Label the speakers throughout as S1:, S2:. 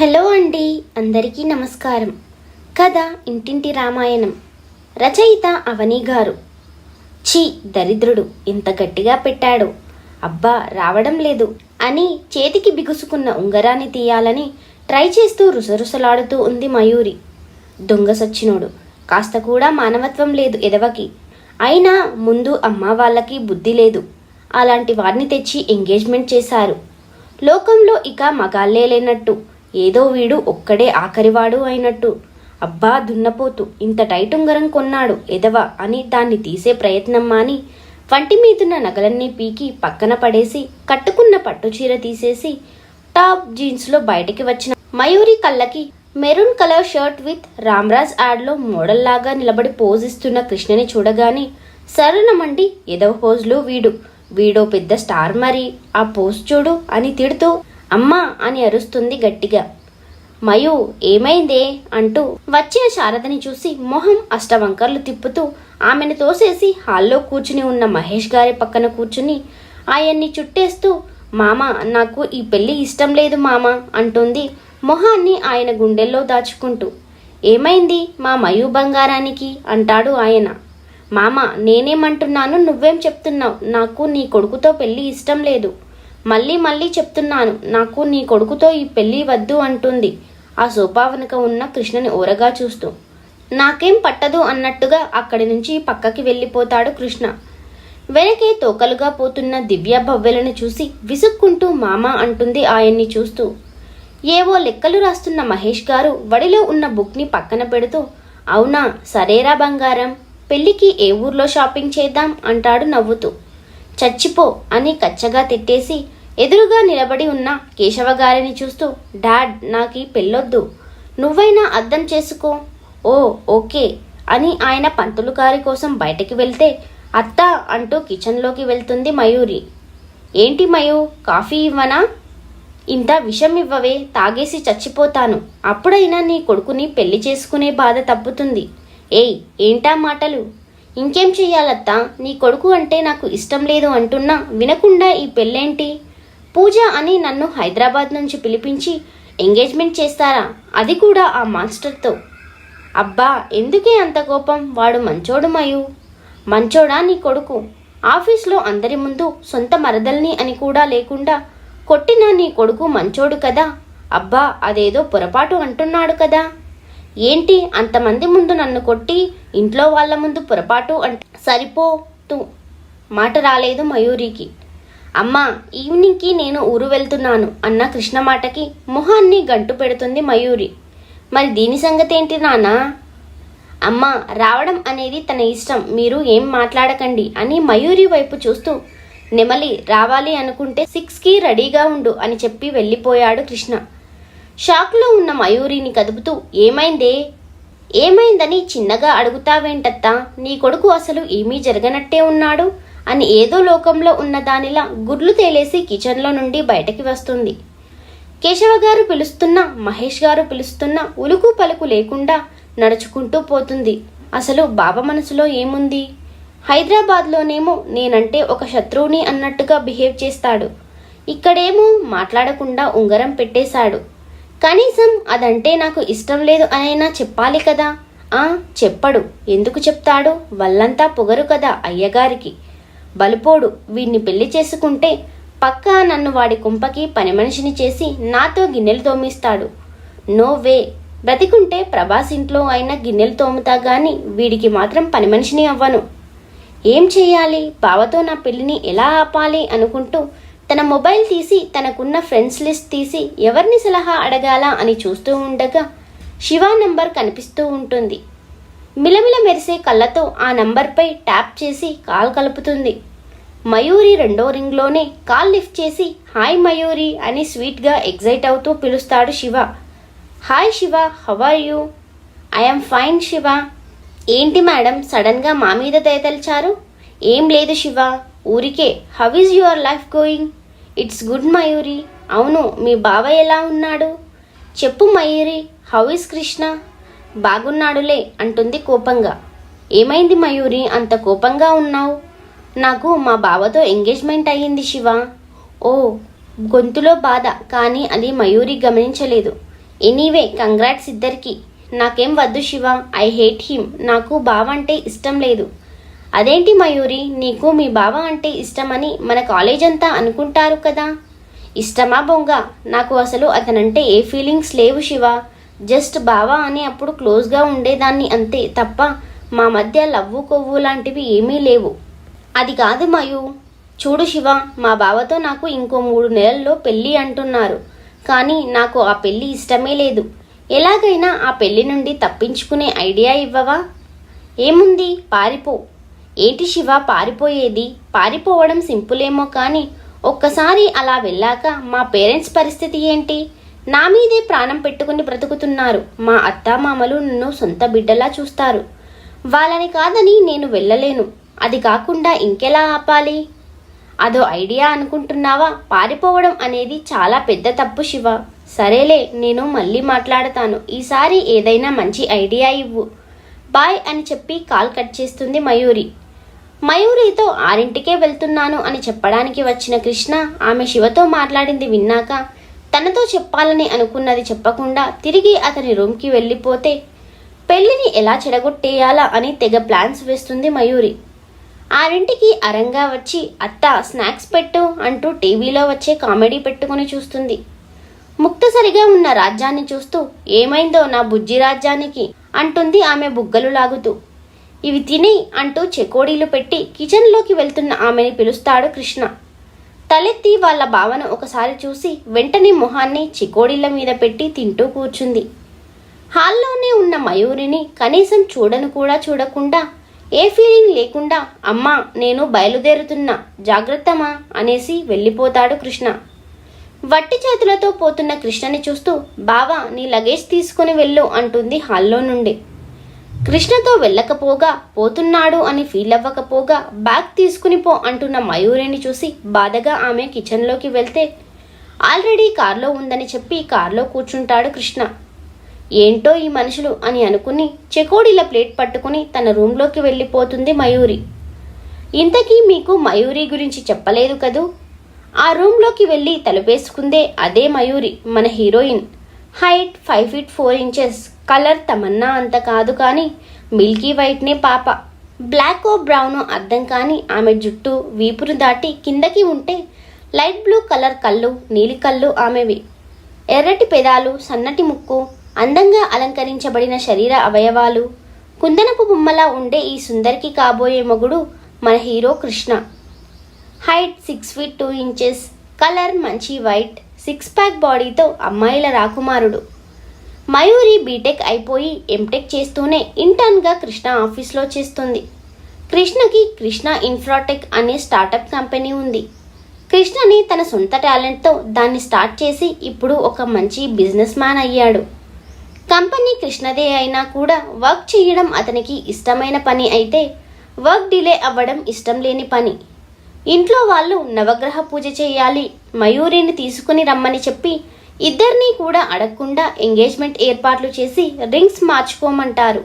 S1: Hello అండి అందరికీ నమస్కారం. కథ ఇంటింటి రామాయణం. రచయిత అవని గారు. ఛీ దరిద్రుడు ఇంత గట్టిగా పెట్టాడు. అబ్బా రావడం లేదు అని చేతికి బిగుసుకున్న ఉంగరాన్ని తీయాలని ట్రై చేస్తూ రుసరుసలాడుతూ ఉంది మయూరి. దొంగ సచ్చినోడు కాస్త కూడా మానవత్వం లేదు ఎదవకి. అయినా ముందు అమ్మ వాళ్ళకి బుద్ధి లేదు. అలాంటి వారిని తెచ్చి ఎంగేజ్మెంట్ చేశారు. లోకంలో ఇక మగాళ్ళే లేనట్టు ఏదో వీడు ఒక్కడే ఆఖరివాడు అయినట్టు. అబ్బా దున్నపోతు ఇంత టైట్ ఉంగరం కొన్నాడు ఎదవ అని దాన్ని తీసే ప్రయత్నం మాని వంటి మీదున్న నగలన్నీ పీకి పక్కన పడేసి కట్టుకున్న పట్టు చీర తీసేసి టాప్ జీన్స్లో బయటికి వచ్చిన మయూరి కళ్ళకి maroon colour shirt with Ramraj యాడ్లో మోడల్ లాగా నిలబడి పోజ్ ఇస్తున్న కృష్ణని చూడగానే సరళమండి ఎదవ పోజులు వీడు. వీడో పెద్ద స్టార్ మరి. ఆ పోజ్ చూడు అని తిడుతూ అమ్మా అని అరుస్తుంది గట్టిగా. మయు ఏమైందే? అంటూ వచ్చిన శారదని చూసి మొహం అష్టవంకర్లు తిప్పుతూ ఆమెను తోసేసి హాల్లో కూర్చుని ఉన్న మహేష్ గారి పక్కన కూర్చుని ఆయన్ని చుట్టేస్తూ మామ నాకు ఈ పెళ్ళి ఇష్టం లేదు మామ అంటుంది మొహాన్ని ఆయన గుండెల్లో దాచుకుంటూ. ఏమైంది మా మయు బంగారానికి? అంటాడు ఆయన. మామ నేనేమంటున్నాను నువ్వేం చెప్తున్నావు? నాకు నీ కొడుకుతో పెళ్ళి ఇష్టం లేదు. మళ్ళీ మళ్ళీ చెప్తున్నాను నాకు నీ కొడుకుతో ఈ పెళ్ళి వద్దు అంటుంది. ఆ సోఫా వెనుక ఉన్న కృష్ణని ఓరగా చూస్తూ. నాకేం పట్టదు అన్నట్టుగా అక్కడి నుంచి పక్కకి వెళ్ళిపోతాడు కృష్ణ. వెనకే తోకలుగా పోతున్న దివ్య భవ్యలను చూసి విసుక్కుంటూ మామ అంటుంది ఆయన్ని చూస్తూ. ఏవో లెక్కలు రాస్తున్న మహేష్ గారు వడిలో ఉన్న బుక్ని పక్కన పెడుతూ అవునా సరేరా బంగారం పెళ్ళికి ఏ ఊర్లో షాపింగ్ చేద్దాం అంటాడు నవ్వుతూ. చచ్చిపో అని కచ్చగా తిట్టేసి ఎదురుగా నిలబడి ఉన్న కేశవ గారిని చూస్తూ డాడ్ నాకు పెళ్ళొద్దు. నువ్వైనా అర్థం చేసుకో. ఓ ఓకే అని ఆయన పంతులు గారి కోసం బయటకి వెళ్తే అత్త అంటూ కిచెన్లోకి వెళ్తుంది మయూరి. ఏంటి మయూ కాఫీ ఇవ్వనా? ఇంత విషం ఇవ్వవే తాగేసి చచ్చిపోతాను. అప్పుడైనా నీ కొడుకుని పెళ్ళి చేసుకునే బాధ తప్పుతుంది. ఏయ్ ఏంటా మాటలు? ఇంకేం చెయ్యాలత్తా? నీ కొడుకు అంటే నాకు ఇష్టం లేదు అంటున్నా వినకుండా ఈ పెళ్ళేంటి? పూజ అని నన్ను హైదరాబాద్ నుంచి పిలిపించి ఎంగేజ్మెంట్ చేస్తారా? అది కూడా ఆ మాస్టర్తో. అబ్బా ఎందుకే అంత కోపం? వాడు మంచోడు మయు మంచోడా నీ కొడుకు? ఆఫీస్లో అందరి ముందు సొంత మరదల్ని అని కూడా లేకుండా కొట్టిన నీ కొడుకు మంచోడు కదా? అబ్బా అదేదో పొరపాటు అంటున్నాడు కదా? ఏంటి అంతమంది ముందు నన్ను కొట్టి ఇంట్లో వాళ్ళ ముందు పొరపాటు అంట? సరిపోతూ. మాట రాలేదు మయూరికి. అమ్మా ఈవినింగ్కి నేను ఊరు వెళ్తున్నాను అన్న కృష్ణ మాటకి మొహాన్ని గంటు పెడుతుంది మయూరి. మరి దీని సంగతి ఏంటి నానా అమ్మా రావడం అనేది తన ఇష్టం మీరు ఏం మాట్లాడకండి అని మయూరి వైపు చూస్తూ నెమలి రావాలి అనుకుంటే సిక్స్కి రెడీగా ఉండు అని చెప్పి వెళ్ళిపోయాడు కృష్ణ. షాక్లో ఉన్న మయూరిని కదుపుతూ ఏమైందే? ఏమైందని చిన్నగా అడుగుతావేంటత్తా? నీ కొడుకు అసలు ఏమీ జరగనట్టే ఉన్నాడు? అని ఏదో లోకంలో ఉన్న దానిలా గుడ్లు తేలేసి కిచెన్లో నుండి బయటకి వస్తుంది. కేశవ గారు పిలుస్తున్నా మహేష్ గారు పిలుస్తున్నా ఉలుకు పలుకు లేకుండా నడుచుకుంటూ పోతుంది. అసలు బాబా మనసులో ఏముంది? హైదరాబాద్లోనేమో నేనంటే ఒక శత్రువుని అన్నట్టుగా బిహేవ్ చేస్తాడు. ఇక్కడేమో మాట్లాడకుండా ఉంగరం పెట్టేశాడు. కనీసం అదంటే నాకు ఇష్టం లేదు అనైనా చెప్పాలి కదా? ఆ చెప్పడు. ఎందుకు చెప్తాడు? వల్లంతా పొగరు కదా అయ్యగారికి. బలుపోడు. వీడిని పెళ్ళి చేసుకుంటే పక్కా నన్ను వాడి కుంపకి పని మనిషిని చేసి నాతో గిన్నెలు తోమిస్తాడు. No way. బ్రతికుంటే ప్రభాస్ ఇంట్లో అయినా గిన్నెలు తోముతా గాని వీడికి మాత్రం పని మనిషిని అవ్వను. ఏం చేయాలి? బావతో నా పెళ్ళిని ఎలా ఆపాలి అనుకుంటూ తన మొబైల్ తీసి తనకున్న ఫ్రెండ్స్ లిస్ట్ తీసి ఎవరిని సలహా అడగాలా అని చూస్తూ ఉండగా శివ నంబర్ కనిపిస్తూ ఉంటుంది. మిలమిల మెరిసే కళ్ళతో ఆ నంబర్పై ట్యాప్ చేసి కాల్ కలుపుతుంది. మయూరి రెండో రింగ్లోనే కాల్ లిఫ్ట్ చేసి హాయ్ మయూరి అని స్వీట్గా ఎగ్జైట్ అవుతూ పిలుస్తాడు Shiva. Hi Shiva how are you? I'm fine Shiva. ఏంటి మేడం సడన్గా మా మీద దయతలిచారు ఏం లేదు శివ ఊరికే how is your life going? It's good Mayuri. అవును మీ బావ ఎలా ఉన్నాడు? చెప్పు మయూరి హౌ ఇస్ కృష్ణ? బాగున్నాడులే అంటుంది కోపంగా. ఏమైంది మయూరి అంత కోపంగా ఉన్నావు? నాకు మా బావతో ఎంగేజ్మెంట్ అయ్యింది శివ. ఓ గొంతులో బాధ కానీ అది మయూరి గమనించలేదు. ఎనీవే కంగ్రాట్స్ ఇద్దరికి. నాకేం వద్దు శివ ఐ హేట్ హిమ్ నాకు బావ అంటే ఇష్టం లేదు. అదేంటి మయూరి నీకు మీ బావ అంటే ఇష్టమని మన కాలేజ్ అంతా అనుకుంటారు కదా? ఇష్టమా బొంగ? నాకు అసలు అతనంటే ఏ ఫీలింగ్స్ లేవు శివ. జస్ట్ బావా అని అప్పుడు క్లోజ్గా ఉండేదాన్ని అంతే తప్ప మా మధ్య లవ్వు కొవ్వు లాంటివి ఏమీ లేవు. అది కాదు మయు. చూడు శివ మా బావతో నాకు ఇంకో మూడు నెలల్లో పెళ్ళి అంటున్నారు. కానీ నాకు ఆ పెళ్ళి ఇష్టమే లేదు. ఎలాగైనా ఆ పెళ్ళి నుండి తప్పించుకునే ఐడియా ఇవ్వవా? ఏముంది? పారిపో. ఏంటి శివ పారిపోయేది? పారిపోవడం సింపులేమో కానీ ఒక్కసారి అలా వెళ్ళాక మా పేరెంట్స్ పరిస్థితి ఏంటి? నా మీదే ప్రాణం పెట్టుకుని బ్రతుకుతున్నారు. మా అత్తామామలు నన్ను సొంత బిడ్డలా చూస్తారు. వాళ్ళని కాదని నేను వెళ్ళలేను. అది కాకుండా ఇంకెలా ఆపాలి? అదో ఐడియా అనుకుంటున్నావా? పారిపోవడం అనేది చాలా పెద్ద తప్పు శివ. సరేలే నేను మళ్ళీ మాట్లాడతాను. ఈసారి ఏదైనా మంచి ఐడియా ఇవ్వు. బాయ్ అని చెప్పి కాల్ కట్ చేస్తుంది మయూరి. మయూరితో ఆరింటికే వెళ్తున్నాను అని చెప్పడానికి వచ్చిన కృష్ణ ఆమె శివతో మాట్లాడింది విన్నాక తనతో చెప్పాలని అనుకున్నది చెప్పకుండా తిరిగి అతని రూమ్కి వెళ్ళిపోతే పెళ్ళిని ఎలా చెడగొట్టేయాలా? అని తెగ ప్లాన్స్ వేస్తుంది మయూరి. ఆరింటికి అరంగా వచ్చి అత్త స్నాక్స్ పెట్టు అంటూ టీవీలో వచ్చే కామెడీ పెట్టుకుని చూస్తుంది. ముక్తసరిగా ఉన్న రాజ్యాన్ని చూస్తూ ఏమైందో నా బుజ్జి రాజ్యానికి? అంటుంది ఆమె బుగ్గలు లాగుతూ. ఇవి తిని అంటూ చెకోడీలు పెట్టి కిచెన్లోకి వెళ్తున్న ఆమెని పిలుస్తాడు కృష్ణ. తలెత్తి వాళ్ళ భావన ఒకసారి చూసి వెంటనే మొహాన్ని చికోడీల మీద పెట్టి తింటూ కూర్చుంది. హాల్లోనే ఉన్న మయూరిని కనీసం చూడను కూడా చూడకుండా ఏ ఫీలింగ్ లేకుండా అమ్మా నేను బయలుదేరుతున్నా జాగ్రత్తమా? అనేసి వెళ్ళిపోతాడు కృష్ణ. వట్టి చేతులతో పోతున్న కృష్ణని చూస్తూ బావా నీ లగేజ్ తీసుకుని వెళ్ళు అంటుంది హాల్లో నుండి. కృష్ణతో వెళ్ళకపోగా పోతున్నాడు అని ఫీల్ అవ్వకపోగా బ్యాగ్ తీసుకుని పో అంటున్న మయూరిని చూసి బాధగా ఆమె కిచెన్లోకి వెళ్తే ఆల్రెడీ కార్లో ఉందని చెప్పి కార్లో కూర్చుంటాడు కృష్ణ. ఏంటో ఈ మనుషులు? అని అనుకుని చెకోడీల ప్లేట్ పట్టుకుని తన రూమ్లోకి వెళ్ళిపోతుంది మయూరి. ఇంతకీ మీకు మయూరి గురించి చెప్పలేదు కదూ? ఆ రూమ్లోకి వెళ్ళి తలపేసుకుందే అదే మయూరి మన heroine height five feet four inches colour Tamannaah అంత కాదు కానీ మిల్కీ వైట్నే పాప. బ్లాక్ ఓ బ్రౌన్ అర్థం కాని ఆమె జుట్టు వీపును దాటి కిందకి ఉంటే లైట్ బ్లూ కలర్ కళ్ళు నీలి కళ్ళు ఆమెవి. ఎర్రటి పెదాలు సన్నటి ముక్కు అందంగా అలంకరించబడిన శరీర అవయవాలు. కుందనపు బొమ్మలా ఉండే ఈ సుందరికి కాబోయే మొగుడు మన hero Krishna. Height six feet two inches colour మంచి వైట్ సిక్స్ ప్యాక్ బాడీతో అమ్మాయిల రాకుమారుడు. మయూరి బీటెక్ అయిపోయి ఎంటెక్ చేస్తూనే ఇంటర్న్గా కృష్ణ ఆఫీస్లో చేస్తుంది. కృష్ణకి కృష్ణ ఇన్ఫ్రాటెక్ అనే స్టార్టప్ కంపెనీ ఉంది. కృష్ణని తన సొంత టాలెంట్తో దాన్ని స్టార్ట్ చేసి ఇప్పుడు ఒక మంచి బిజినెస్ మ్యాన్ అయ్యాడు. కంపెనీ కృష్ణదే అయినా కూడా వర్క్ చేయడం అతనికి ఇష్టమైన పని అయితే వర్క్ డిలే అవ్వడం ఇష్టం లేని పని. ఇంట్లో వాళ్ళు నవగ్రహ పూజ చేయాలి మయూరిని తీసుకుని రమ్మని చెప్పి ఇద్దరినీ కూడా అడగకుండా ఎంగేజ్మెంట్ ఏర్పాట్లు చేసి రింగ్స్ మార్చుకోమంటారు.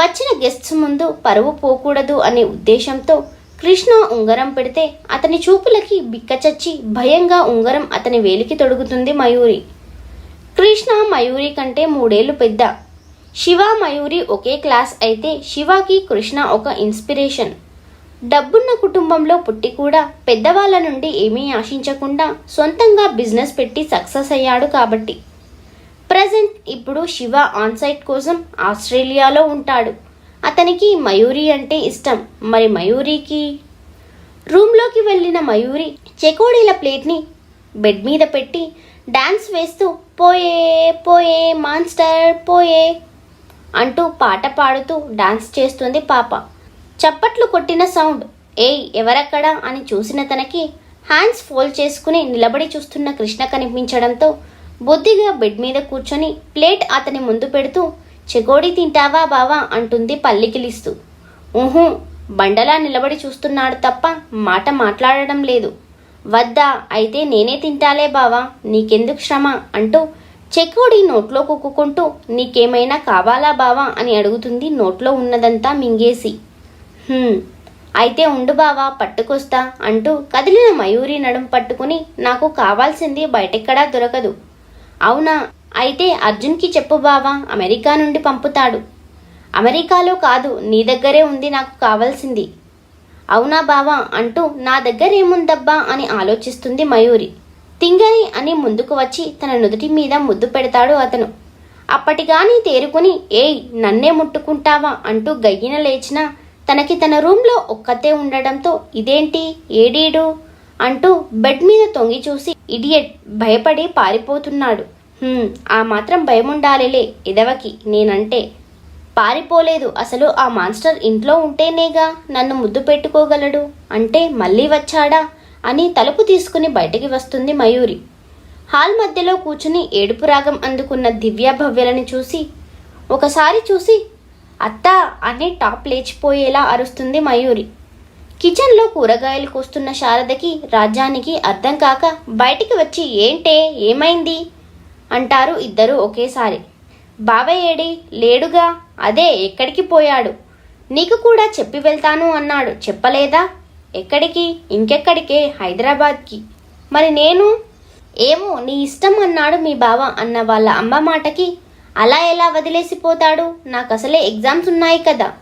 S1: వచ్చిన గెస్ట్స్ ముందు పరువు పోకూడదు అనే ఉద్దేశంతో కృష్ణ ఉంగరం పెడితే అతని చూపులకి బిక్కచచ్చి భయంగా ఉంగరం అతని వేలికి తొడుగుతుంది మయూరి. కృష్ణ మయూరి కంటే మూడేళ్ళు పెద్ద. శివ మయూరి ఒకే క్లాస్ అయితే శివకి కృష్ణ ఒక ఇన్స్పిరేషన్. డబ్బున్న కుటుంబంలో పుట్టి కూడా పెద్దవాళ్ళ నుండి ఏమీ ఆశించకుండా సొంతంగా బిజినెస్ పెట్టి సక్సెస్ అయ్యాడు కాబట్టి. ప్రజెంట్ ఇప్పుడు శివ ఆన్సైట్ కోసం ఆస్ట్రేలియాలో ఉంటాడు. అతనికి మయూరి అంటే ఇష్టం. మరి మయూరికి? రూమ్లోకి వెళ్ళిన మయూరి చెకోడీల ప్లేట్ని బెడ్ మీద పెట్టి డాన్స్ వేస్తూ పోయే పోయే మాన్స్టర్ పోయే అంటూ పాట పాడుతూ డాన్స్ చేస్తుంది పాప. చప్పట్లు కొట్టిన సౌండ్. ఏయ్ ఎవరక్కడా? అని చూసిన తనకి హ్యాండ్స్ ఫోల్డ్ చేసుకుని నిలబడి చూస్తున్న కృష్ణ కనిపించడంతో బొద్దిగా బెడ్ మీద కూర్చొని ప్లేట్ అతని ముందు పెడుతూ చెగోడి తింటావా బావా? అంటుంది పల్లికిలిస్తూ ఊహూ బండలా నిలబడి చూస్తున్నాడు తప్ప మాట మాట్లాడడం లేదు. వద్దా అయితే నేనే తింటాలే బావా నీకెందుకు శ్రమ? అంటూ చెకోడి నోట్లో కుక్కుంటూ నీకేమైనా కావాలా బావా? అని అడుగుతుంది నోట్లో ఉన్నదంతా మింగేసి. అయితే ఉండు బావా పట్టుకొస్తా అంటూ కదిలిన మయూరి నడుం పట్టుకుని నాకు కావాల్సింది బయటెక్కడా దొరకదు. అవునా? అయితే అర్జున్కి చెప్పు బావా అమెరికా నుండి పంపుతాడు. అమెరికాలో కాదు నీ దగ్గరే ఉంది నాకు కావాల్సింది. అవునా బావా? అంటూ నా దగ్గర ఏముందబ్బా అని ఆలోచిస్తుంది మయూరి. తింగరి అని ముందుకు వచ్చి తన నుదుటి మీద ముద్దు పెడతాడు అతను. అప్పటిగాని తేరుకుని ఏయ్ నన్నే ముట్టుకుంటావా? అంటూ గయ్యిన లేచినా తనకి తన రూమ్లో ఒక్కతే ఉండడంతో ఇదేంటి ఏడీడు? అంటూ బెడ్ మీద తొంగి చూసి ఇడియట్ భయపడి పారిపోతున్నాడు. ఆ మాత్రం భయముండాలిలే ఇదవకి నేనంటే. పారిపోలేదు అసలు ఆ మాస్టర్ ఇంట్లో ఉంటేనేగా నన్ను ముద్దు పెట్టుకోగలడు? అంటే మళ్ళీ వచ్చాడా? అని తలుపు తీసుకుని బయటికి వస్తుంది మయూరి. హాల్ మధ్యలో కూర్చుని ఏడుపు రాగం అందుకున్న దివ్యా భవ్యలని చూసి ఒకసారి చూసి అత్త అని టాప్ లేచిపోయేలా అరుస్తుంది మయూరి. కిచెన్లో కూరగాయలు కోస్తున్న శారదకి రాజ్యానికి అర్థం కాక బయటికి వచ్చి ఏంటే ఏమైంది? అంటారు ఇద్దరు ఒకేసారి. బాబాయ్ ఏడి లేడుగా? అదే ఎక్కడికి పోయాడు? నీకు కూడా చెప్పి వెళ్తాను అన్నాడు. చెప్పలేదా? ఎక్కడికి? ఇంకెక్కడికే? హైదరాబాద్కి? మరి నేను? ఏమో నీ ఇష్టం అన్నాడు మీ బావ అన్న వాళ్ళ అమ్మ మాటకి అలా ఎలా వదిలేసిపోతాడు నాకు అసలే ఎగ్జామ్స్ ఉన్నాయి కదా.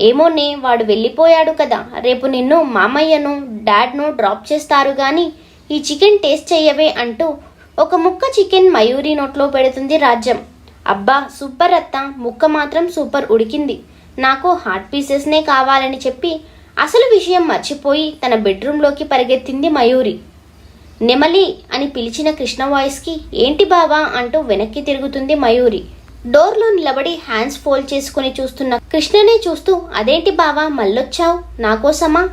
S1: ఏమోనే వాడు వెళ్ళిపోయాడు కదా. రేపు నిన్ను మామయ్యను డాడ్ను డ్రాప్ చేస్తారు కానీ ఈ చికెన్ టేస్ట్ చెయ్యవే అంటూ ఒక ముక్క చికెన్ మయూరి నోట్లో పెడుతుంది రాజ్యం. అబ్బా సూపర్ అత్త. ముక్క మాత్రం సూపర్ ఉడికింది. నాకు హాట్ పీసెస్నే కావాలని చెప్పి అసలు విషయం మర్చిపోయి తన బెడ్రూమ్లోకి పరిగెత్తింది మయూరి. నెమలి అని పిలిచిన కృష్ణ వాయిస్కి ఏంటి బావా? అంటూ వెనక్కి తిరుగుతుంది మయూరి. డోర్లో నిలబడి హ్యాండ్స్ ఫోల్డ్ చేసుకుని చూస్తున్న కృష్ణనే చూస్తూ అదేంటి బావా మళ్ళొచ్చావు? నాకోసమా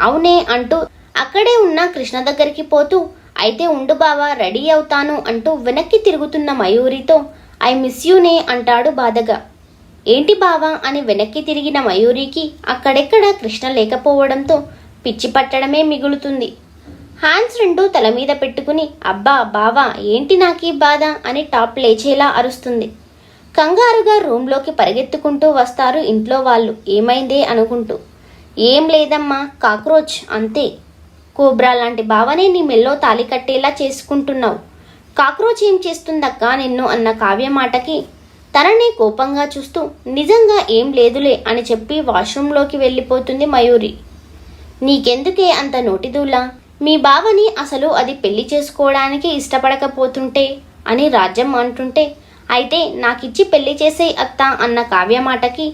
S1: అవునే అంటూ అక్కడే ఉన్న కృష్ణ దగ్గరికి పోతూ అయితే ఉండు బావా రెడీ అవుతాను అంటూ వెనక్కి తిరుగుతున్న మయూరితో ఐ మిస్ యూనే అంటాడు బాధగా. ఏంటి బావా? అని వెనక్కి తిరిగిన మయూరికి అక్కడెక్కడ కృష్ణ లేకపోవడంతో పిచ్చి పట్టడమే మిగులుతుంది. హ్యాండ్స్ రెండు తల మీద పెట్టుకుని అబ్బా బావా ఏంటి నాకీ బాధ? అని టాప్ లేచేలా అరుస్తుంది. కంగారుగా రూమ్లోకి పరిగెత్తుకుంటూ వస్తారు ఇంట్లో వాళ్ళు. ఏమైందే అనుకుంటూ ఏం లేదమ్మా కాక్రోచ్ అంతే. కోబ్రా లాంటి బావనే నీ మెల్లో తాలి కట్టేలా చేసుకుంటున్నావు. కాక్రోచ్ ఏం చేస్తుందక్కా నిన్ను? అన్న కావ్య మాటకి తనని కోపంగా చూస్తూ నిజంగా ఏం లేదులే అని చెప్పి వాష్రూంలోకి వెళ్ళిపోతుంది మయూరి. నీకెందుకే అంత నోటిదూలా? మీ బావని అసలు అది పెళ్ళి చేసుకోవడానికి ఇష్టపడకపోతుంటే అని రాజ్యం అంటుంటే అయితే నాకిచ్చి పెళ్ళి చేసే అత్త అన్న కావ్య మాటకి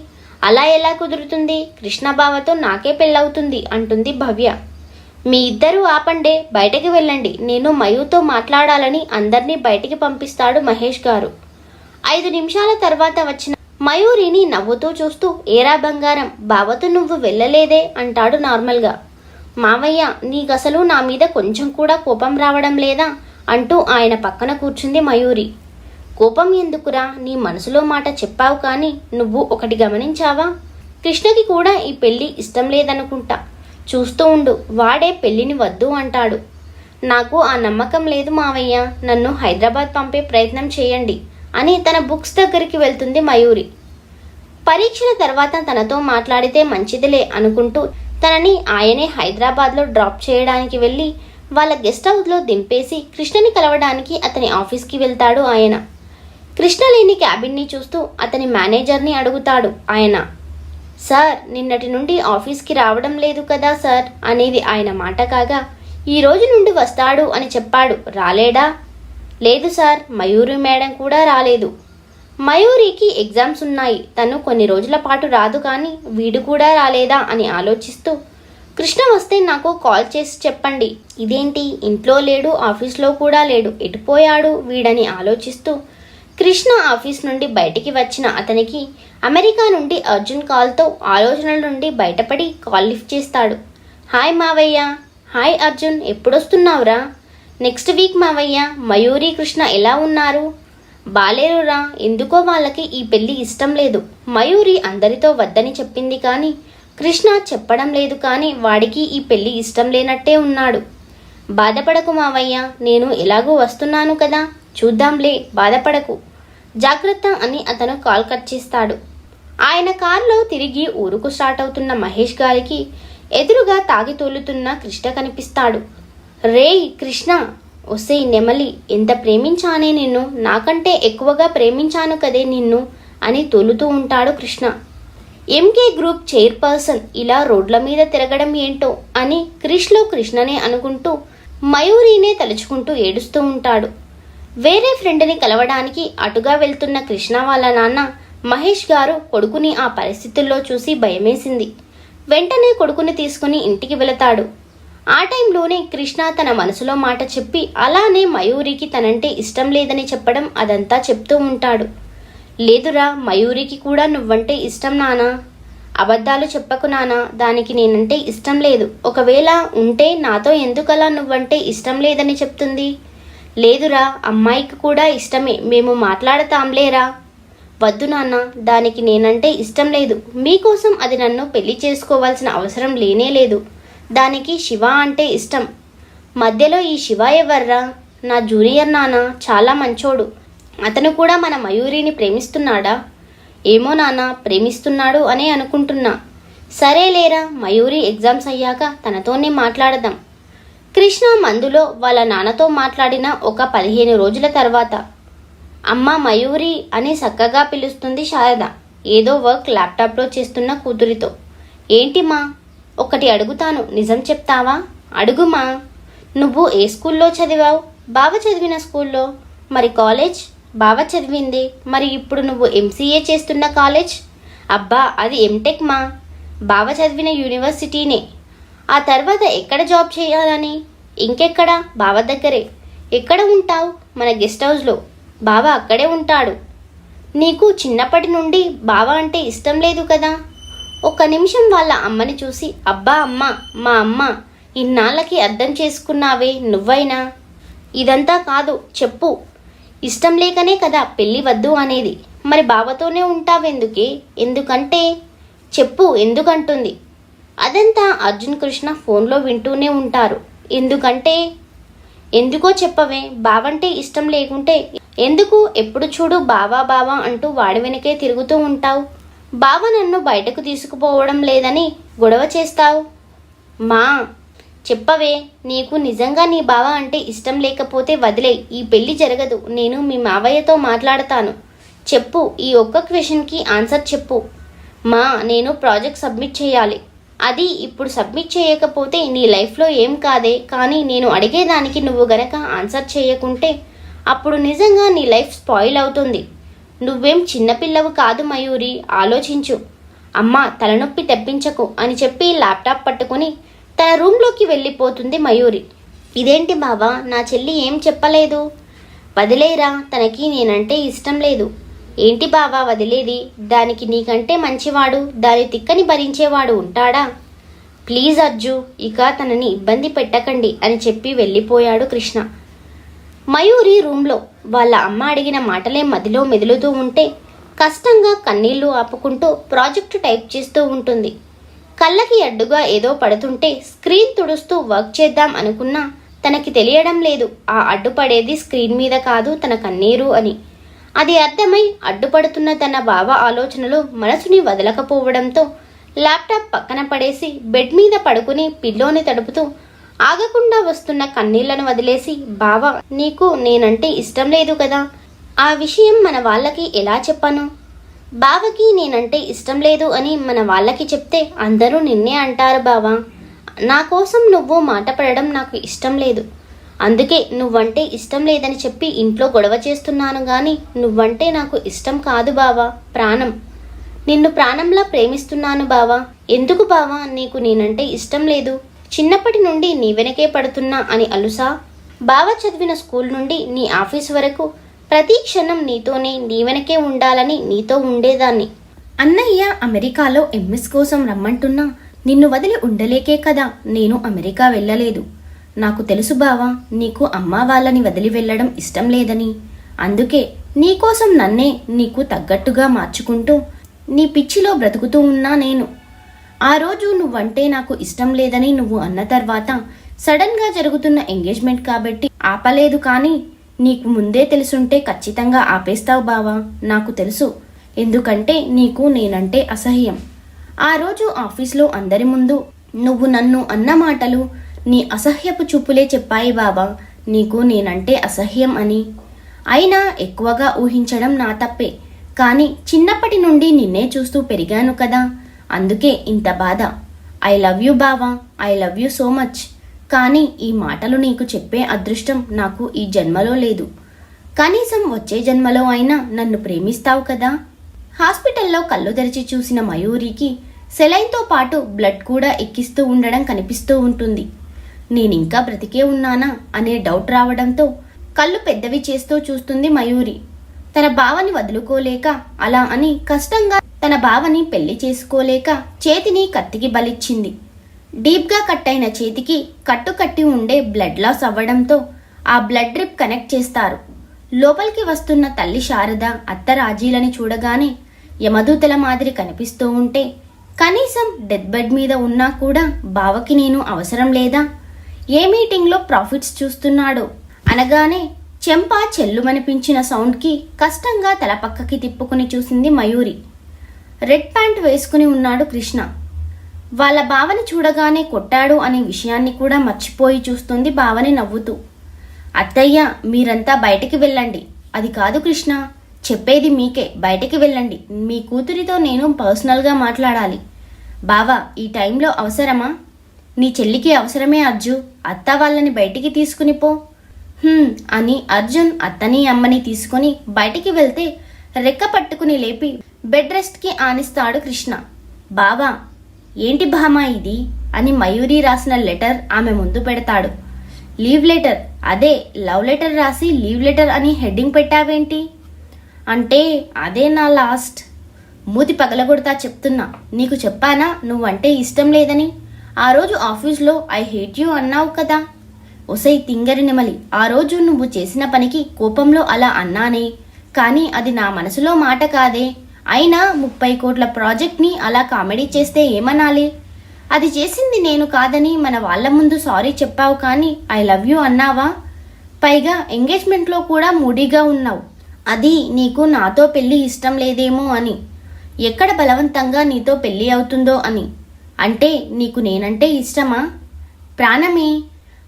S1: అలా ఎలా కుదురుతుంది? కృష్ణ బావతో నాకే పెళ్ళవుతుంది అంటుంది భవ్య. మీ ఇద్దరూ ఆపండే బయటకి వెళ్ళండి. నేను మయూతో మాట్లాడాలని అందరినీ బయటికి పంపిస్తాడు మహేష్ గారు. ఐదు నిమిషాల తర్వాత వచ్చిన మయూరిని నవ్వుతూ చూస్తూ ఏరా బంగారం బావతో నువ్వు వెళ్ళలేదే అంటాడు నార్మల్గా. మావయ్య నీకసలు నా మీద కొంచెం కూడా కోపం రావడం లేదా? అంటూ ఆయన పక్కన కూర్చుంది మయూరి. కోపం ఎందుకురా? నీ మనసులో మాట చెప్పావు కానీ నువ్వు ఒకటి గమనించావా? కృష్ణకి కూడా ఈ పెళ్ళి ఇష్టం లేదనుకుంటా. చూస్తూ ఉండు వాడే పెళ్ళిని వద్దు అంటాడు. నాకు ఆ నమ్మకం లేదు మావయ్య నన్ను హైదరాబాద్ పంపే ప్రయత్నం చేయండి అని తన బుక్స్ దగ్గరికి వెళ్తుంది మయూరి. పరీక్షల తర్వాత తనతో మాట్లాడితే మంచిదిలే అనుకుంటూ తనని ఆయనే హైదరాబాద్లో డ్రాప్ చేయడానికి వెళ్ళి వాళ్ళ గెస్ట్ హౌస్లో దింపేసి కృష్ణని కలవడానికి అతని ఆఫీస్కి వెళ్తాడు ఆయన. కృష్ణ లేని క్యాబిన్ని చూస్తూ అతని మేనేజర్ని అడుగుతాడు ఆయన. సార్ నిన్నటి నుండి ఆఫీస్కి రావడం లేదు కదా సార్ అనేది ఆయన మాట కాగా ఈ రోజు నుండి వస్తాడు అని చెప్పాడు. రాలేడా? లేదు సార్ మయూరి మేడం కూడా రాలేదు. మయూరికి ఎగ్జామ్స్ ఉన్నాయి. తను కొన్ని రోజుల పాటు రాదు కానీ వీడు కూడా రాలేదా అని ఆలోచిస్తూ కృష్ణ వస్తే నాకు కాల్ చేసి చెప్పండి. ఇదేంటి? ఇంట్లో లేడు ఆఫీస్లో కూడా లేడు ఎటుపోయాడు వీడని ఆలోచిస్తూ కృష్ణ ఆఫీస్ నుండి బయటికి వచ్చిన అతనికి అమెరికా నుండి అర్జున్ కాల్తో ఆలోచనల నుండి బయటపడి కాల్ లిఫ్ట్ చేస్తాడు. హాయ్ మావయ్య. హాయ్ అర్జున్ ఎప్పుడొస్తున్నావురా? నెక్స్ట్ వీక్ మావయ్య మయూరి కృష్ణ ఎలా ఉన్నారు? బాలేరురా ఎందుకో వాళ్ళకి ఈ పెళ్ళి ఇష్టం లేదు. మయూరి అందరితో వద్దని చెప్పింది కానీ కృష్ణ చెప్పడం లేదు కానీ వాడికి ఈ పెళ్ళి ఇష్టం లేనట్టే ఉన్నాడు. బాధపడకు మావయ్య నేను ఎలాగూ వస్తున్నాను కదా చూద్దాంలే బాధపడకు. జాగ్రత్త అని అతను కాల్ కట్ చేస్తాడు. ఆయన కారులో తిరిగి ఊరుకు స్టార్ట్ అవుతున్న మహేష్ గారికి ఎదురుగా తాగి తోలుతున్న కృష్ణ కనిపిస్తాడు. రేయ్ కృష్ణ ఒసే నెమలి ఎంత ప్రేమించానే నిన్ను? నాకంటే ఎక్కువగా ప్రేమించాను కదే నిన్ను? అని తొలుతూ ఉంటాడు కృష్ణ. ఎంకే గ్రూప్ చైర్పర్సన్ ఇలా రోడ్ల మీద తిరగడం ఏంటో అని క్రిష్లో కృష్ణనే అనుకుంటూ మయూరినే తలుచుకుంటూ ఏడుస్తూ ఉంటాడు. వేరే ఫ్రెండ్ని కలవడానికి అటుగా వెళ్తున్న కృష్ణ వాళ్ళ నాన్న మహేష్ గారు కొడుకుని ఆ పరిస్థితుల్లో చూసి భయమేసింది. వెంటనే కొడుకుని తీసుకుని ఇంటికి వెళతాడు. ఆ టైంలోనే కృష్ణ తన మనసులో మాట చెప్పి అలానే మయూరికి తనంటే ఇష్టం లేదని చెప్పడం అదంతా చెప్తూ ఉంటాడు. లేదురా మయూరికి కూడా నువ్వంటే ఇష్టం నానా. అబద్ధాలు చెప్పకు నానా. దానికి నేనంటే ఇష్టం లేదు. ఒకవేళ ఉంటే నాతో ఎందుకలా నువ్వంటే ఇష్టం లేదని చెప్తుంది? లేదురా అమ్మాయికి కూడా ఇష్టమే. మేము మాట్లాడతాంలేరా? వద్దు నాన్న దానికి నేనంటే ఇష్టం లేదు. మీకోసం అది నన్ను పెళ్ళి చేసుకోవాల్సిన అవసరం లేనే లేదు. దానికి శివ అంటే ఇష్టం. మధ్యలో ఈ శివ ఎవర్రా? నా జూనియర్ నాన్న చాలా మంచోడు. అతను కూడా మన మయూరిని ప్రేమిస్తున్నాడా? ఏమో నాన్న ప్రేమిస్తున్నాడు అనే అనుకుంటున్నా. సరే లేరా మయూరి ఎగ్జామ్స్ అయ్యాక తనతోనే మాట్లాడదాం. కృష్ణ మందులో వాళ్ళ నాన్నతో మాట్లాడిన ఒక పదిహేను రోజుల తర్వాత అమ్మ మయూరి అని చక్కగా పిలుస్తుంది శారద. ఏదో వర్క్ ల్యాప్టాప్లో చేస్తున్న కూతురితో. ఏంటి మా? ఒకటి అడుగుతాను. నిజం చెప్తావా? అడుగుమా. నువ్వు ఏ స్కూల్లో చదివావు? బావ చదివిన స్కూల్లో. మరి కాలేజ్? బావ చదివింది. మరి ఇప్పుడు నువ్వు ఎంసీఏ చేస్తున్న కాలేజ్? అబ్బా అది ఎంటెక్ మా. బావ చదివిన యూనివర్సిటీనే. ఆ తర్వాత ఎక్కడ జాబ్ చేయాలని? ఇంకెక్కడ? బావ దగ్గరే. ఎక్కడ ఉంటావు? మన గెస్ట్ హౌస్లో. బావ అక్కడే ఉంటాడు. నీకు చిన్నప్పటి నుండి బావ అంటే ఇష్టం లేదు కదా? ఒక్క నిమిషం వాళ్ళ అమ్మని చూసి అబ్బా అమ్మ మా అమ్మ ఇన్నాళ్ళకి అర్థం చేసుకున్నావే నువ్వైనా? ఇదంతా కాదు చెప్పు. ఇష్టం లేకనే కదా పెళ్ళి వద్దు అనేది. మరి బావతోనే ఉంటావెందుకే? ఎందుకంటే? చెప్పు ఎందుకంటుంది? అదంతా అర్జున్ కృష్ణ ఫోన్లో వింటూనే ఉంటారు. ఎందుకంటే? ఎందుకో చెప్పవే. బావంటే ఇష్టం లేకుంటే ఎందుకు? ఎప్పుడు చూడు బావా బావా అంటూ వాడి వెనకే తిరుగుతూ ఉంటావు. బావ నన్ను బయటకు తీసుకుపోవడం లేదని గొడవ చేస్తావు? మా చెప్పవే నీకు నిజంగా నీ బావ అంటే ఇష్టం లేకపోతే వదిలే ఈ పెళ్ళి జరగదు. నేను మీ మావయ్యతో మాట్లాడతాను. చెప్పు ఈ ఒక్క క్వశ్చన్కి ఆన్సర్ చెప్పు. మా నేను ప్రాజెక్ట్ సబ్మిట్ చేయాలి. అది ఇప్పుడు సబ్మిట్ చేయకపోతే నీ లైఫ్లో ఏం కాదే? కానీ నేను అడిగేదానికి నువ్వు గనక ఆన్సర్ చేయకుంటే అప్పుడు నిజంగా నీ లైఫ్ స్పాయిల్ అవుతుంది. నువ్వేం చిన్నపిల్లవు కాదు మయూరి ఆలోచించు. అమ్మ తలనొప్పి తెప్పించకు అని చెప్పి ల్యాప్టాప్ పట్టుకుని తన రూమ్లోకి వెళ్ళిపోతుంది మయూరి. ఇదేంటి బావా నా చెల్లి ఏం చెప్పలేదు? వదిలేరా తనకి నేనంటే ఇష్టం లేదు. ఏంటి బావా వదిలేది? దానికి నీకంటే మంచివాడు దాని తిక్కని భరించేవాడు ఉంటాడా? ప్లీజ్ అర్జు ఇక తనని ఇబ్బంది పెట్టకండి అని చెప్పి వెళ్ళిపోయాడు కృష్ణ. మయూరి రూమ్లో వాళ్ళ అమ్మ అడిగిన మాటలే మదిలో మెదులుతూ ఉంటే కష్టంగా కన్నీళ్ళు ఆపుకుంటూ ప్రాజెక్టు టైప్ చేస్తూ ఉంటుంది. కళ్ళకి అడ్డుగా ఏదో పడుతుంటే స్క్రీన్ తుడుస్తూ వర్క్ చేద్దాం అనుకున్నా తనకి తెలియడం లేదు. ఆ అడ్డుపడేది స్క్రీన్ మీద కాదు తన కన్నీరు అని. అది అర్థమై అడ్డుపడుతున్న తన బావ ఆలోచనలు మనసుని వదలకపోవడంతో ల్యాప్టాప్ పక్కన పడేసి బెడ్ మీద పడుకుని పిల్లోని తడుపుతూ ఆగకుండా వస్తున్న కన్నీళ్ళను వదిలేసి బావా నీకు నేనంటే ఇష్టం లేదు కదా. ఆ విషయం మన వాళ్ళకి ఎలా చెప్పను? బావకి నేనంటే ఇష్టం లేదు అని మన వాళ్ళకి చెప్తే అందరూ నిన్నే అంటారు బావా. నా కోసం నువ్వు మాట పడడం నాకు ఇష్టం లేదు. అందుకే నువ్వంటే ఇష్టం లేదని చెప్పి ఇంట్లో గొడవ చేస్తున్నాను గాని నువ్వంటే నాకు ఇష్టం కాదు బావా ప్రాణం. నిన్ను ప్రాణంలా ప్రేమిస్తున్నాను బావా. ఎందుకు బావా నీకు నేనంటే ఇష్టం లేదు? చిన్నప్పటి నుండి నీ వెనకే పడుతున్నా అని అలుసా. బావ చదివిన స్కూల్ నుండి నీ ఆఫీస్ వరకు ప్రతి క్షణం నీతోనే నీ వెనకే ఉండాలని నీతో ఉండేదాన్ని. అన్నయ్య అమెరికాలో ఎంఎస్ కోసం రమ్మంటున్నా నిన్ను వదిలి ఉండలేకే కదా నేను అమెరికా వెళ్ళలేదు. నాకు తెలుసు బావా నీకు అమ్మ వాళ్ళని వదిలి వెళ్ళడం ఇష్టం లేదని. అందుకే నీకోసం నన్నే నీకు తగ్గట్టుగా మార్చుకుంటూ నీ పిచ్చిలో బ్రతుకుతూ ఉన్నా నేను. ఆ రోజు నువ్వంటే నాకు ఇష్టం లేదని నువ్వు అన్న తర్వాత సడన్గా జరుగుతున్న ఎంగేజ్మెంట్ కాబట్టి ఆపలేదు కానీ నీకు ముందే తెలుసుంటే ఖచ్చితంగా ఆపేస్తావు బావా నాకు తెలుసు. ఎందుకంటే నీకు నేనంటే అసహ్యం. ఆ రోజు ఆఫీస్లో అందరి ముందు నువ్వు నన్ను అన్న మాటలు నీ అసహ్యపు చూపులే చెప్పాయి బావా నీకు నేనంటే అసహ్యం అని. అయినా ఎక్కువగా ఊహించడం నా తప్పే. కానీ చిన్నప్పటి నుండి నిన్నే చూస్తూ పెరిగాను కదా. అందుకే ఇంత బాధ. ఐ లవ్ యూ బావా I love you so much కానీ ఈ మాటలు నీకు చెప్పే అదృష్టం నాకు ఈ జన్మలో లేదు. కనీసం వచ్చే జన్మలో అయినా నన్ను ప్రేమిస్తావు కదా? హాస్పిటల్లో కళ్ళు తెరిచి చూసిన మయూరికి సెలైన్తో పాటు బ్లడ్ కూడా ఎక్కిస్తూ ఉండడం కనిపిస్తూ ఉంటుంది. నేనింకా బ్రతికే ఉన్నానా అనే డౌట్ రావడంతో కళ్ళు పెద్దవి చేస్తూ చూస్తుంది మయూరి. తన బావని వదులుకోలేక అలా అని కష్టంగా తన బావని పెళ్ళి చేసుకోలేక చేతిని కత్తికి బలిచ్చింది. డీప్గా కట్ అయిన చేతికి కట్టు కట్టి ఉండే బ్లడ్ లాస్ అవ్వడంతో ఆ బ్లడ్ డ్రిప్ కనెక్ట్ చేస్తారు. లోపలికి వస్తున్న తల్లి శారద అత్త రాజీలని చూడగానే యమదూతల మాదిరి కనిపిస్తూ ఉంటే కనీసం డెత్ బెడ్ మీద ఉన్నా కూడా బావకి నేను అవసరం లేదా? ఏ మీటింగ్లో ప్రాఫిట్స్ చూస్తున్నాడో? అనగానే చెంప చెల్లుమనిపించిన సౌండ్కి కష్టంగా తల పక్కకి తిప్పుకుని చూసింది మయూరి. రెడ్ ప్యాంట్ వేసుకుని ఉన్నాడు కృష్ణ. వాళ్ళ బావని చూడగానే కొట్టాడు అనే విషయాన్ని కూడా మర్చిపోయి చూస్తుంది బావని నవ్వుతూ. అత్తయ్య మీరంతా బయటికి వెళ్ళండి. అది కాదు కృష్ణ చెప్పేది మీకే. బయటికి వెళ్ళండి. మీ కూతురితో నేను పర్సనల్గా మాట్లాడాలి. బావా ఈ టైంలో అవసరమా? నీ చెల్లికి అవసరమే అర్జు. అత్త వాళ్ళని బయటికి తీసుకుని పో. అని అర్జున్ అత్తని అమ్మని తీసుకొని బయటికి వెళ్తే రెక్క పట్టుకుని లేపి బెడ్ రెస్ట్కి ఆనిస్తాడు కృష్ణ. బావా ఏంటి భామా ఇది? అని మయూరి రాసిన లెటర్ ఆమె ముందు పెడతాడు. Leave letter? అదే లవ్ లెటర్ రాసి లీవ్ లెటర్ అని హెడ్డింగ్ పెట్టావేంటి? అంటే అదే నా లాస్ట్. మూతి పగలగొడతా చెప్తున్నా. నీకు చెప్పానా? నువ్వంటే ఇష్టం లేదని. ఆ రోజు ఆఫీస్లో ఐ హేట్ యూ అన్నావు కదా. ఒసై తింగరి నెమలి ఆ రోజు నువ్వు చేసిన పనికి కోపంలో అలా అన్నానే. కానీ అది నా మనసులో మాట కాదే. అయినా ముప్పై కోట్ల ప్రాజెక్ట్ని అలా కామెడీ చేస్తే ఏమనాలి? అది చేసింది నేను కాదని మన వాళ్ళ ముందు సారీ చెప్పావు కానీ ఐ లవ్ యూ అన్నావా? పైగా ఎంగేజ్మెంట్లో కూడా మూడీగా ఉన్నావు. అది నీకు నాతో పెళ్ళి ఇష్టం లేదేమో అని. ఎక్కడ బలవంతంగా నీతో పెళ్ళి అవుతుందో అని. అంటే నీకు నేనంటే ఇష్టమా? ప్రాణమే.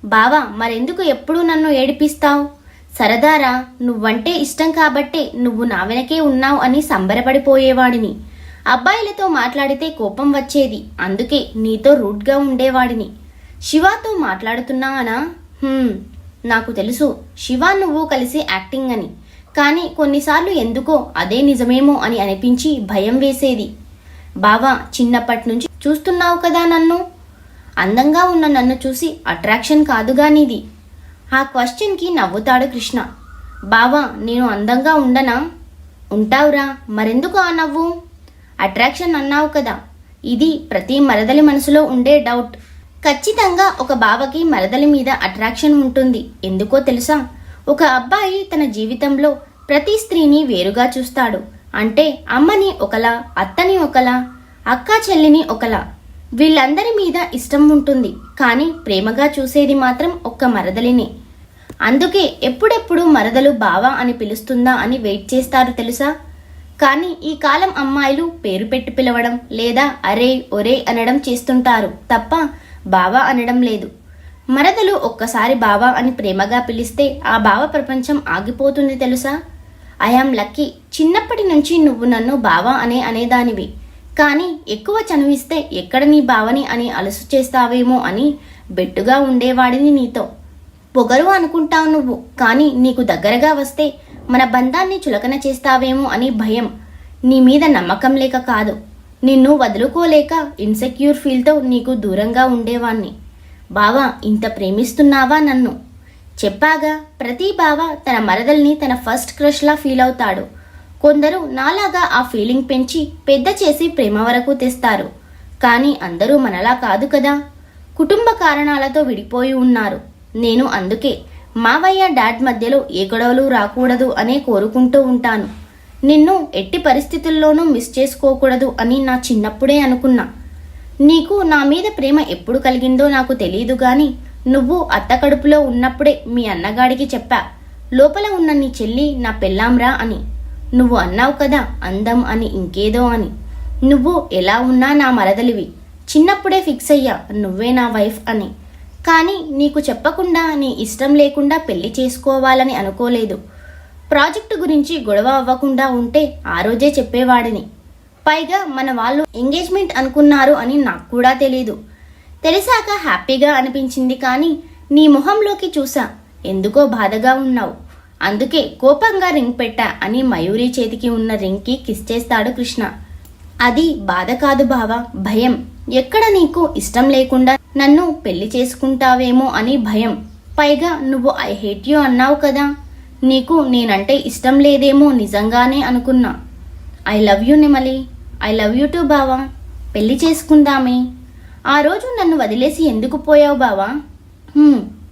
S1: బావా మరెందుకు ఎప్పుడూ నన్ను ఏడిపిస్తావు? సరదారా నువ్వంటే ఇష్టం కాబట్టే నువ్వు నా వెనకే ఉన్నావు అని సంబరపడిపోయేవాడిని. అబ్బాయిలతో మాట్లాడితే కోపం వచ్చేది. అందుకే నీతో రూట్గా ఉండేవాడిని. శివాతో మాట్లాడుతున్నానా నాకు తెలుసు. శివ నువ్వు కలిసి యాక్టింగ్ అని. కానీ కొన్నిసార్లు ఎందుకో అదే నిజమేమో అని అనిపించి భయం వేసేది. బావా చిన్నప్పటి నుంచి చూస్తున్నావు కదా నన్ను? అందంగా ఉన్న నన్ను చూసి అట్రాక్షన్ కాదుగా నీది. ఆ క్వశ్చన్కి నవ్వుతాడు కృష్ణ. బావా నేను అందంగా ఉండనా? ఉంటావురా మరెందుకు ఆ నవ్వు? అట్రాక్షన్ అన్నావు కదా. ఇది ప్రతి మరదలి మనసులో ఉండే డౌట్ ఖచ్చితంగా ఒక బావకి మరదలి మీద అట్రాక్షన్ ఉంటుంది. ఎందుకో తెలుసా? ఒక అబ్బాయి తన జీవితంలో ప్రతి స్త్రీని వేరుగా చూస్తాడు. అంటే అమ్మని ఒకలా అత్తని ఒకలా అక్క చెల్లిని ఒకలా. వీళ్ళందరి మీద ఇష్టం ఉంటుంది కానీ ప్రేమగా చూసేది మాత్రం ఒక్క మరదలిని. అందుకే ఎప్పుడెప్పుడు మరదలు బావా అని పిలుస్తుందా అని వెయిట్ చేస్తారు తెలుసా? కానీ ఈ కాలం అమ్మాయిలు పేరు పెట్టి పిలవడం లేదా అరే ఒరే అనడం చేస్తుంటారు తప్ప బావా అనడం లేదు. మరదలు ఒక్కసారి బావా అని ప్రేమగా పిలిస్తే ఆ బావ ప్రపంచం ఆగిపోతుంది తెలుసా? I am lucky. చిన్నప్పటి నుంచి నువ్వు నన్ను బావా అనే అనేదానివి. కానీ ఎక్కువ చనువిస్తే ఎక్కడ నీ బావని అని అలసు చేస్తావేమో అని బెట్టుగా ఉండేవాడిని నీతో. పొగరు అనుకుంటావు నువ్వు కానీ నీకు దగ్గరగా వస్తే మన బంధాన్ని చులకన చేస్తావేమో అని భయం నీ మీద నమ్మకం లేక కాదు. నిన్ను వదులుకోలేక ఇన్సెక్యూర్ ఫీల్తో నీకు దూరంగా ఉండేవాణ్ణి. బావా ఇంత ప్రేమిస్తున్నావా నన్ను? చెప్పాగా ప్రతి బావ తన మరదల్ని తన ఫస్ట్ క్రష్లా ఫీల్ అవుతాడు. కొందరు నాలాగా ఆ ఫీలింగ్ పెంచి పెద్ద చేసి ప్రేమ వరకు తెస్తారు. కానీ అందరూ మనలా కాదు కదా. కుటుంబ కారణాలతో విడిపోయి ఉన్నారు. నేను అందుకే మావయ్య డాడ్ మధ్యలో ఏ గొడవలు రాకూడదు అనే కోరుకుంటూ ఉంటాను. నిన్ను ఎట్టి పరిస్థితుల్లోనూ మిస్ చేసుకోకూడదు అని నా చిన్నప్పుడే అనుకున్నా. నీకు నా మీద ప్రేమ ఎప్పుడు కలిగిందో నాకు తెలియదు గాని నువ్వు అత్త కడుపులో ఉన్నప్పుడే మీ అన్నగాడికి చెప్పా లోపల ఉన్న నీ చెల్లి నా పెళ్ళాంరా అని. నువ్వు అన్నావు కదా అందం అని ఇంకేదో అని. నువ్వు ఎలా ఉన్నా నా మరదలివి. చిన్నప్పుడే ఫిక్స్ అయ్యా నువ్వే నా వైఫ్ అని.
S2: కానీ నీకు చెప్పకుండా నీ ఇష్టం లేకుండా పెళ్ళి చేసుకోవాలని అనుకోలేదు. ప్రాజెక్టు గురించి గొడవ అవ్వకుండా ఉంటే ఆ రోజే చెప్పేవాడిని. పైగా మన వాళ్ళు ఎంగేజ్మెంట్ అనుకున్నారు అని నాకు కూడా తెలీదు. తెలిసాక హ్యాపీగా అనిపించింది కానీ నీ మొహంలోకి చూసా ఎందుకో బాధగా ఉన్నావు. అందుకే కోపంగా రింగ్ పెట్టా అని మయూరి చేతికి ఉన్న రింగ్కి కిస్ చేస్తాడు కృష్ణ. అది బాధ కాదు బావా భయం. ఎక్కడ నీకు ఇష్టం లేకుండా నన్ను పెళ్ళి చేసుకుంటావేమో అని భయం. పైగా నువ్వు ఐ హేట్ యూ అన్నావు కదా. నీకు నేనంటే ఇష్టం లేదేమో నిజంగానే అనుకున్నా. I love you Nimali. I love you too బావా. పెళ్ళి చేసుకుందామే. ఆ రోజు నన్ను వదిలేసి ఎందుకు పోయావు బావా?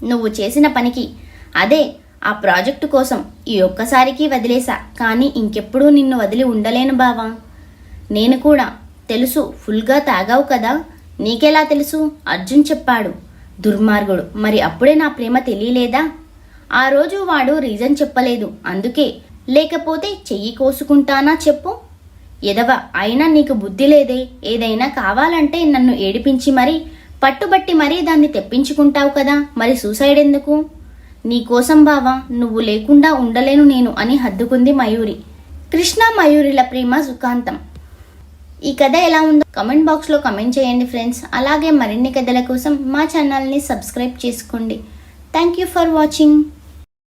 S2: నువ్వు చేసిన పనికి. అదే ఆ ప్రాజెక్టు కోసం ఈ ఒక్కసారికి వదిలేశా. కానీ ఇంకెప్పుడూ నిన్ను వదిలి ఉండలేను బావా. నేను కూడా తెలుసు ఫుల్గా తాగావు కదా. నీకెలా తెలుసు? అర్జున్ చెప్పాడు. దుర్మార్గుడు. మరి అప్పుడే నా ప్రేమ తెలియలేదా? ఆ రోజు వాడు రీజన్ చెప్పలేదు. అందుకే లేకపోతే చెయ్యి కోసుకుంటానా చెప్పు. ఎదవ అయినా నీకు బుద్ధి లేదే. ఏదైనా కావాలంటే నన్ను ఏడిపించి మరీ పట్టుబట్టి మరీ దాన్ని తెప్పించుకుంటావు కదా. మరి సూసైడ్ ఎందుకు? నీకోసం బావా నువ్వు లేకుండా ఉండలేను నేను అని హద్దుకుంది మయూరి. కృష్ణ మయూరిల ప్రేమ సుఖాంతం. ఈ కథ ఎలా ఉందో కమెంట్ బాక్స్లో కమెంట్ చేయండి ఫ్రెండ్స్ అలాగే మరిన్ని కథల కోసం మా ఛానల్ని సబ్స్క్రైబ్ చేసుకోండి. Thank you for watching